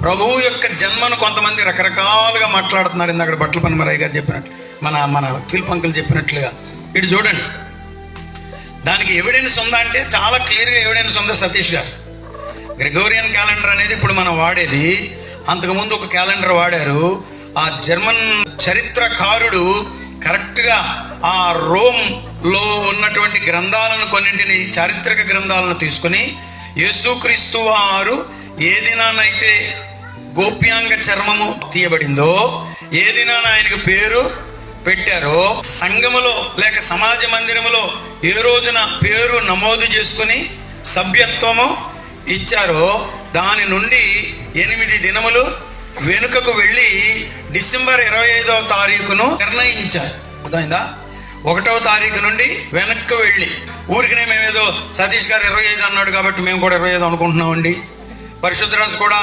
ప్రభువు యొక్క జన్మను కొంతమంది రకరకాలుగా మాట్లాడుతున్నారు. ఇందాక బట్టల పని మరయ్య గారు చెప్పినట్లు మన మన కిల్పంకులు చెప్పినట్లుగా. ఇటు చూడండి. దానికి ఎవిడెన్స్ ఉందా అంటే చాలా క్లియర్గా ఎవిడెన్స్ ఉందా సతీష్ గారు. గ్రెగోరియన్ క్యాలెండర్ అనేది ఇప్పుడు మనం వాడేది. అంతకుముందు ఒక క్యాలెండర్ వాడారు. ఆ జర్మన్ చరిత్రకారుడు కరెక్ట్గా ఆ రోమ్లో ఉన్నటువంటి గ్రంథాలను కొన్నింటిని చారిత్రక గ్రంథాలను తీసుకొని యేసుక్రీస్తు వారు ఏ దినానైతే గోప్యాంగ చర్మము తీయబడిందో ఏ దినాన ఆయనకు పేరు పెట్టారో సంఘములో లేక సమాజ మందిరములో ఏ రోజున పేరు నమోదు చేసుకుని సభ్యత్వము ఇచ్చారో దాని నుండి ఎనిమిది దినములు వెనుకకు వెళ్ళి డిసెంబర్ ఇరవై ఐదవ తారీఖును నిర్ణయించారు. అర్థమైందా? ఒకటవ తారీఖు నుండి వెనక్కి వెళ్ళి. ఊరికినే మేమేదో సతీష్ గారు ఇరవై ఐదు అన్నాడు కాబట్టి మేము కూడా ఇరవై ఐదు అనుకుంటున్నామండి. పరిశుద్ధరాజు కూడా